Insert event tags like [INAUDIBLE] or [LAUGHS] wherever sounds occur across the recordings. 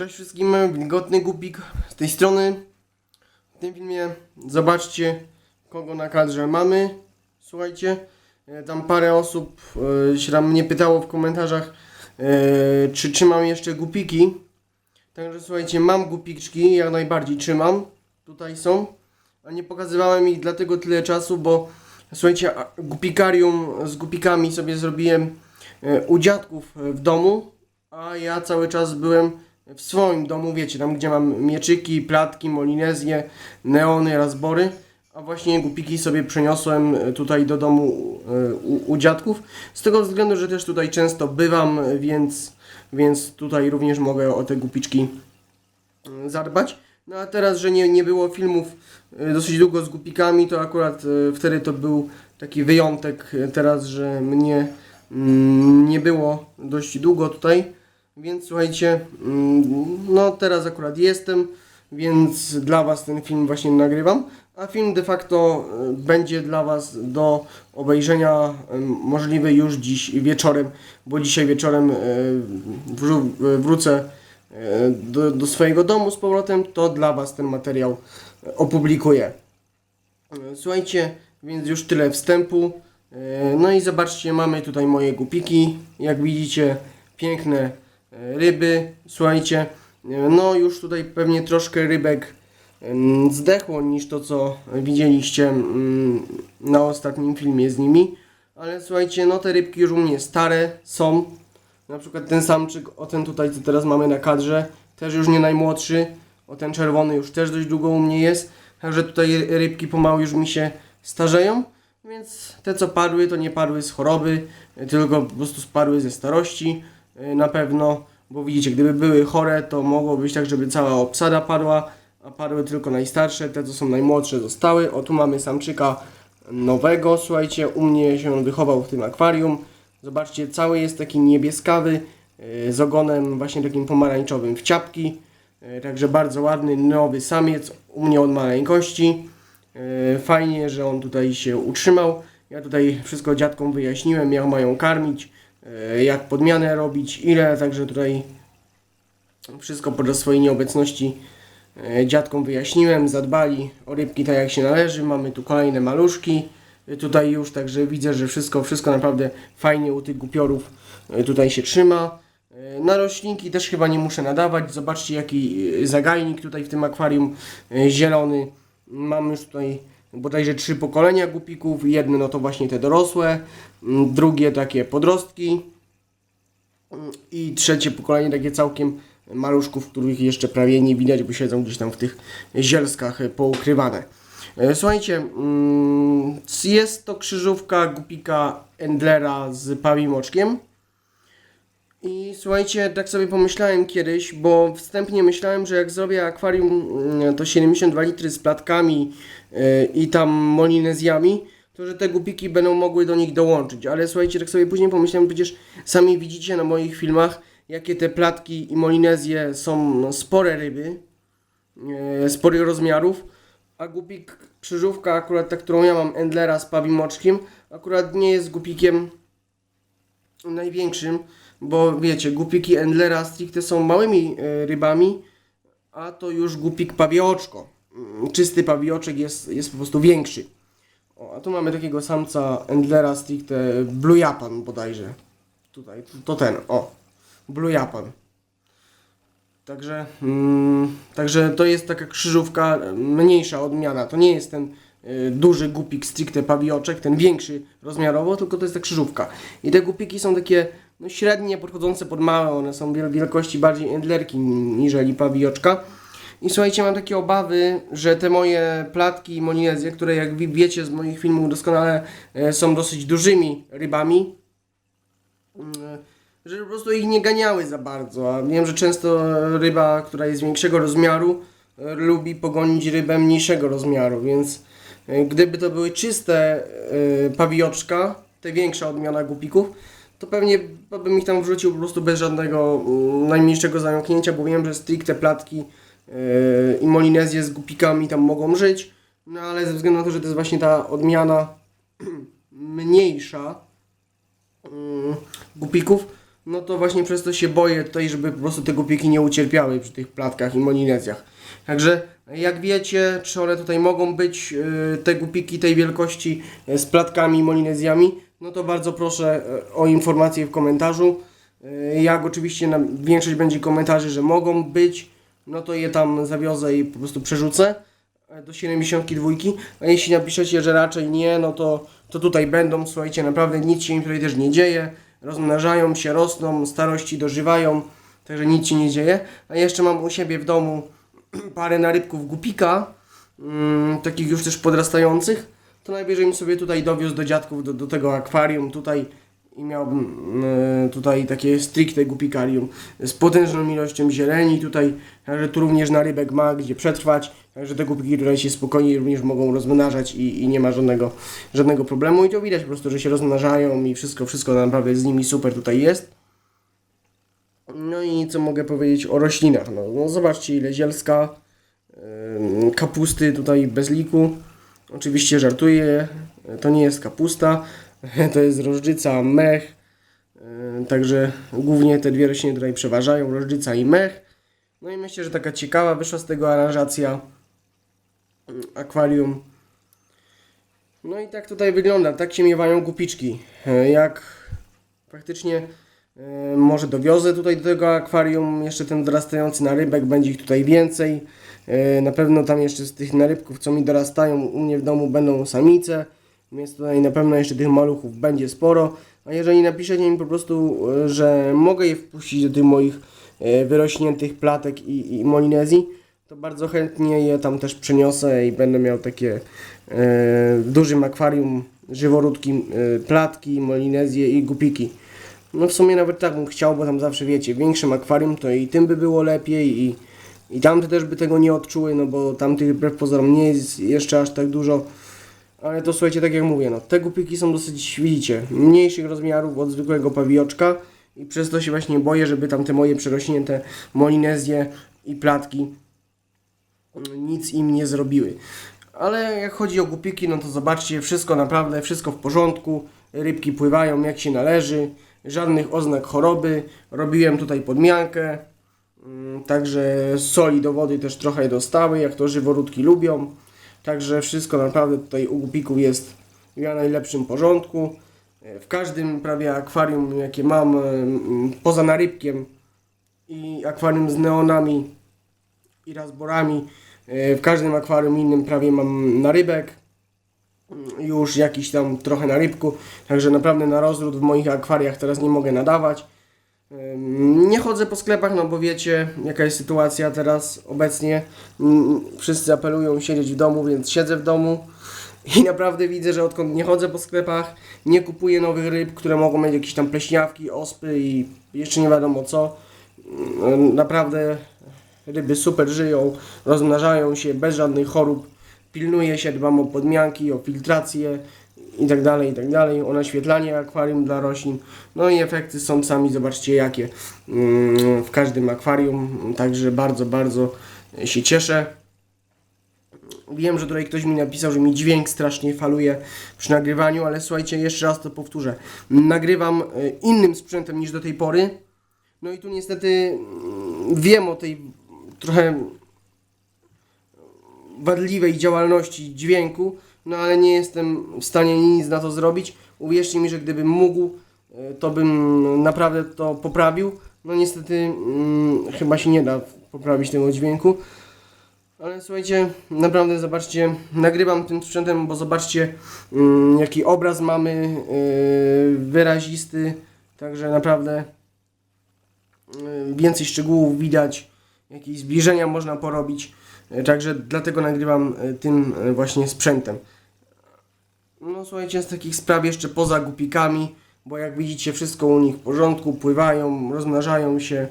Cześć wszystkim, wilgotny gupik z tej strony. W tym filmie zobaczcie kogo na kadrze mamy. Słuchajcie, e, tam parę osób e, się tam mnie pytało w komentarzach, e, czy trzymam jeszcze gupiki. Także słuchajcie, mam gupiczki, jak najbardziej trzymam. Tutaj są. A nie pokazywałem ich dlatego tyle czasu, bo słuchajcie, gupikarium z gupikami sobie zrobiłem e, u dziadków e, w domu, a ja cały czas byłem w swoim domu, wiecie, tam gdzie mam mieczyki, platki, molinezje, neony, razbory, a właśnie gupiki sobie przeniosłem e, tutaj do domu e, u, u dziadków, z tego względu, że też tutaj często bywam, więc, więc tutaj również mogę o te gupiczki e, zadbać. No a teraz, że nie, nie było filmów e, dosyć długo z gupikami, to akurat wtedy to był taki wyjątek. Teraz, że mnie mm, nie było dość długo tutaj, więc słuchajcie, mm, no teraz akurat jestem, więc dla Was ten film właśnie nagrywam, a film de facto e, będzie dla Was do obejrzenia możliwy już dziś wieczorem, bo dzisiaj wieczorem e, e, wrócę do, do swojego domu z powrotem, to dla Was ten materiał opublikuję. Słuchajcie, więc już tyle wstępu. No i zobaczcie, mamy tutaj moje gupiki. Jak widzicie, piękne ryby. Słuchajcie, e, no już tutaj pewnie troszkę rybek zdechło niż to, co widzieliście mm, na ostatnim filmie z nimi. Ale słuchajcie, no te rybki już u mnie stare są. Na przykład ten samczyk, o ten tutaj, co teraz mamy na kadrze, też już nie najmłodszy. O ten czerwony już też dość długo u mnie jest. Także tutaj rybki pomału już mi się starzeją. Więc te co padły, to nie padły z choroby, tylko po prostu spadły ze starości na pewno. Bo widzicie, gdyby były chore, to mogło być tak, żeby cała obsada padła, a padły tylko najstarsze, te co są najmłodsze zostały. O tu mamy samczyka nowego, słuchajcie, u mnie się on wychował w tym akwarium. Zobaczcie, cały jest taki niebieskawy, yy, z ogonem właśnie takim pomarańczowym w ciapki. Yy, Także bardzo ładny, nowy samiec, u mnie od maleńkości. Fajnie, że on tutaj się utrzymał. Ja tutaj wszystko dziadkom wyjaśniłem, jak mają karmić, jak podmianę robić, ile, także tutaj wszystko podczas swojej nieobecności e, dziadkom wyjaśniłem, zadbali o rybki tak jak się należy. Mamy tu kolejne maluszki e, tutaj już, także widzę, że wszystko, wszystko naprawdę fajnie u tych gupiorów e, tutaj się trzyma. E, Na roślinki też chyba nie muszę nadawać. Zobaczcie jaki e, zagajnik tutaj w tym akwarium e, zielony. Mam już tutaj bodajże trzy pokolenia gupików. Jedne no to właśnie te dorosłe, drugie takie podrostki i trzecie pokolenie takie całkiem maluszków, których jeszcze prawie nie widać, bo siedzą gdzieś tam w tych zielskach e, poukrywane. E, Słuchajcie, mm, jest to krzyżówka gupika Endlera z pawim oczkiem. I słuchajcie, tak sobie pomyślałem kiedyś, bo wstępnie myślałem, że jak zrobię akwarium mm, to 72 litry z platkami e, i tam molinezjami, że te gupiki będą mogły do nich dołączyć. Ale słuchajcie, tak sobie później pomyślałem, przecież sami widzicie na moich filmach, jakie te platki i molinezje są no, spore ryby, e, sporych rozmiarów, a gupik krzyżówka, akurat ta, którą ja mam, Endlera z pawim oczkiem, akurat nie jest gupikiem największym, bo wiecie, gupiki Endlera stricte są małymi e, rybami, a to już gupik pawioczko. Mm, Czysty pawioczek jest, jest po prostu większy. O, a tu mamy takiego samca Endlera stricte Blue Japan bodajże. Tutaj, to, ten, o. Blue Japan. Także, mm, także to jest taka krzyżówka, mniejsza odmiana. To nie jest ten y, duży gupik stricte pawioczek, ten większy rozmiarowo, tylko to jest ta krzyżówka. I te gupiki są takie no, średnie, podchodzące pod małe, one są wiel- wielkości bardziej endlerki niżeli pawioczka. I słuchajcie, mam takie obawy, że te moje platki i molinezje, które jak wi- wiecie z moich filmów doskonale e, są dosyć dużymi rybami, mm, że po prostu ich nie ganiały za bardzo. A wiem, że często ryba, która jest większego rozmiaru, e, lubi pogonić rybę mniejszego rozmiaru, więc e, gdyby to były czyste pawioczka, te większa odmiana gupików, to pewnie bym ich tam wrzucił po prostu bez żadnego mm, najmniejszego zamknięcia, bo wiem, że stricte platki i molinezje z gupikami tam mogą żyć, no ale ze względu na to, że to jest właśnie ta odmiana [CLEARS THROAT] mniejsza, mm, gupików, no to właśnie przez to się boję tutaj, żeby po prostu te głupiki nie ucierpiały przy tych platkach i molinezjach. Także jak wiecie, czy one tutaj mogą być, y, te głupiki tej wielkości y, z platkami i molinezjami, no to bardzo proszę o informację w komentarzu. Jak oczywiście na większość będzie komentarzy, że mogą być, no to je tam zawiozę i po prostu przerzucę e, do 72. A jeśli napiszecie, że raczej nie, no to, to tutaj będą. Słuchajcie, naprawdę nic się im tutaj też nie dzieje. Rozmnażają się, rosną, starości dożywają, także nic się nie dzieje. A jeszcze mam u siebie w domu [CLEARS THROAT] parę narybków gupika, mm, takich już też podrastających. To najwyżej bym sobie tutaj dowiózł do dziadków, do, do tego akwarium tutaj i miałbym e, tutaj takie stricte gupikarium z potężną ilością zieleni tutaj, także tu również narybek ma gdzie przetrwać, także te gupiki tutaj się spokojnie również mogą rozmnażać i, i nie ma żadnego, żadnego problemu. I to widać po prostu, że się rozmnażają i wszystko, wszystko naprawdę z nimi super tutaj jest. No i co mogę powiedzieć o roślinach, no, no zobaczcie ile zielska, kapusty tutaj bez liku, oczywiście żartuję, to nie jest kapusta, [LAUGHS] to jest rożdzica, mech, e, także głównie te dwie rośliny tutaj przeważają, rożdzica i mech. No i myślę, że taka ciekawa wyszła z tego aranżacja mm, akwarium. No i tak tutaj wygląda, tak się miewają gupiczki. E, Jak praktycznie e, może dowiozę tutaj do tego akwarium jeszcze ten dorastający narybek, będzie ich tutaj więcej. Na pewno tam jeszcze z tych narybków, co mi dorastają u mnie w domu będą samice. Więc tutaj na pewno jeszcze tych maluchów będzie sporo. A jeżeli napiszecie mi po prostu, e, że mogę je wpuścić do tych moich e, wyrośniętych platek i, i molinezji, to bardzo chętnie je tam też przeniosę i będę miał takie e, w dużym akwarium żyworódki, platki, molinezje i gupiki. No w sumie nawet tak bym chciał, bo tam zawsze wiecie, w większym akwarium to i tym by było lepiej i, i tamte też by tego nie odczuły, no bo tamtych wbrew pozorom nie jest jeszcze aż tak dużo. Ale to słuchajcie, tak jak mówię, no te gupiki są dosyć, widzicie, mniejszych rozmiarów od zwykłego pawioczka i przez to się właśnie boję, żeby tam te moje przerośnięte molinezje i platki mm, nic im nie zrobiły. Ale jak chodzi o gupiki, no to zobaczcie, wszystko naprawdę, wszystko w porządku, rybki pływają jak się należy, żadnych oznak choroby, robiłem tutaj podmiankę, mm, także soli do wody też trochę dostały, jak to żyworódki lubią. Także wszystko naprawdę tutaj u gupików jest jak najlepszym porządku. E, W każdym prawie akwarium, jakie mam, e, poza narybkiem i akwarium z neonami i razborami, e, w każdym akwarium innym prawie mam narybek. Mm, Już jakiś tam trochę na rybku, także naprawdę na rozród w moich akwariach teraz nie mogę nadawać. Nie chodzę po sklepach, no bo wiecie, jaka jest sytuacja teraz obecnie. Wszyscy apelują siedzieć w domu, więc siedzę w domu. I [LAUGHS] naprawdę widzę, że odkąd nie chodzę po sklepach, nie kupuję nowych ryb, które mogą mieć jakieś tam pleśniawki, ospy i jeszcze nie wiadomo co. Naprawdę ryby super żyją, rozmnażają się bez żadnych chorób. Pilnuję się, dbam o podmianki, o filtrację i tak dalej, i tak dalej, o naświetlanie akwarium dla roślin. No i efekty są sami, zobaczcie jakie mm, w każdym akwarium, także bardzo, bardzo się cieszę. Wiem, że tutaj ktoś mi napisał, że mi dźwięk strasznie faluje przy nagrywaniu, ale słuchajcie, jeszcze raz to powtórzę. Nagrywam e, innym sprzętem niż do tej pory. No i tu niestety mm, wiem o tej trochę wadliwej działalności dźwięku, no ale nie jestem w stanie nic na to zrobić. Uwierzcie mi, że gdybym mógł, e, to bym naprawdę to poprawił. No niestety mm, chyba się nie da poprawić tego dźwięku. Ale słuchajcie, naprawdę zobaczcie, nagrywam tym sprzętem, bo zobaczcie mm, jaki obraz mamy, yy, wyrazisty, także naprawdę yy, więcej szczegółów widać, jakieś zbliżenia można porobić, także dlatego nagrywam yy, tym yy, właśnie sprzętem. No słuchajcie, z takich spraw jeszcze poza gupikami, bo jak widzicie wszystko u nich w porządku, pływają, rozmnażają się,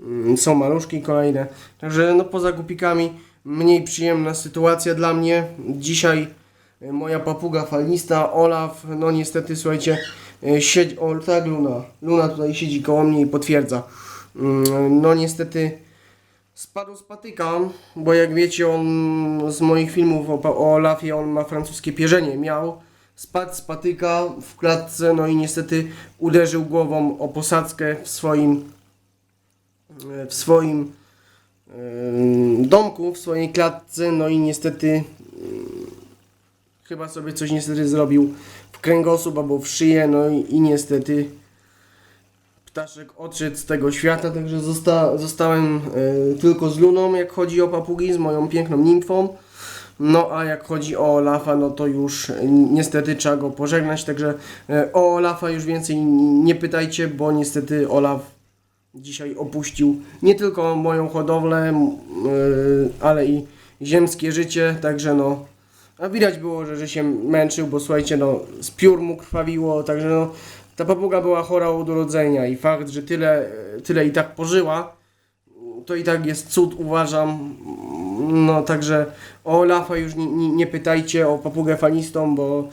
mm, są maluszki kolejne. Także no poza gupikami mniej przyjemna sytuacja dla mnie. Dzisiaj y, moja papuga falnista Olaf, no niestety słuchajcie, siedzi, o tak Luna, Luna tutaj siedzi koło mnie i potwierdza. Mm, No niestety spadł z patyka, bo jak wiecie on z moich filmów o, o Olafie on ma francuskie pierzenie, miał, spadł z patyka w klatce, no i niestety uderzył głową o posadzkę w swoim e, w swoim em, domku, w swojej klatce, no i niestety em, chyba sobie coś niestety zrobił w kręgosłup albo w szyję, no i, i niestety ptaszek odszedł z tego świata, także zosta, zostałem e, tylko z Luną, jak chodzi o papugi, z moją piękną nimfą. No a jak chodzi o Olafa, no to już niestety trzeba go pożegnać, także e, o Olafa już więcej nie pytajcie, bo niestety Olaf dzisiaj opuścił nie tylko moją hodowlę, e, ale i ziemskie życie, także no a widać było, że, że się męczył, bo słuchajcie, no z piór mu krwawiło, także no ta papuga była chora od urodzenia i fakt, że tyle, tyle i tak pożyła, to i tak jest cud, uważam. No także o Olafa już nie, nie, pytajcie, o papugę falistą, bo,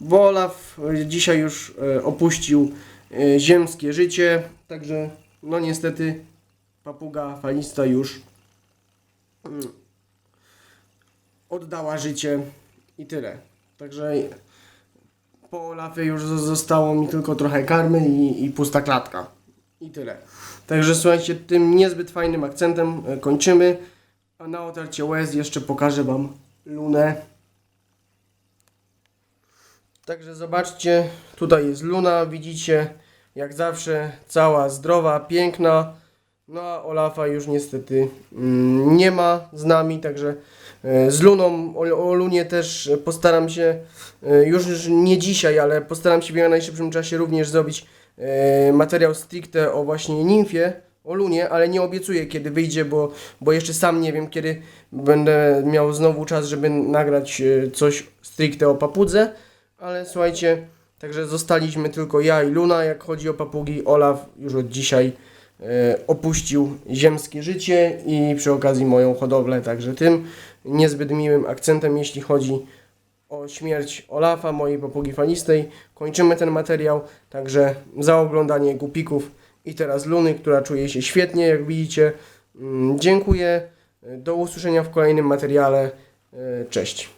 bo Olaf dzisiaj już e, opuścił e, ziemskie życie, także no niestety papuga falista już mm, oddała życie i tyle. Także po Olafie już zo- zostało mi tylko trochę karmy i, i pusta klatka. I tyle. Także słuchajcie, tym niezbyt fajnym akcentem e, kończymy. A na otarcie łez jeszcze pokażę Wam lunę. Także zobaczcie, tutaj jest luna, widzicie, jak zawsze, cała zdrowa, piękna. No a Olafa już niestety mm, nie ma z nami, także e, z Luną, o, Lunie też postaram się, e, już nie dzisiaj, ale postaram się w najszybszym czasie również zrobić e, materiał stricte o właśnie nimfie, o Lunie, ale nie obiecuję kiedy wyjdzie, bo, bo jeszcze sam nie wiem kiedy będę miał znowu czas, żeby nagrać coś stricte o papudze, ale słuchajcie, także zostaliśmy tylko ja i Luna, jak chodzi o papugi, Olaf już od dzisiaj opuścił ziemskie życie i przy okazji moją hodowlę, także tym niezbyt miłym akcentem, jeśli chodzi o śmierć Olafa, mojej papugi falistej, kończymy ten materiał, także za oglądanie gupików i teraz Luny, która czuje się świetnie, jak widzicie. Mm, Dziękuję, do usłyszenia w kolejnym materiale, E, cześć.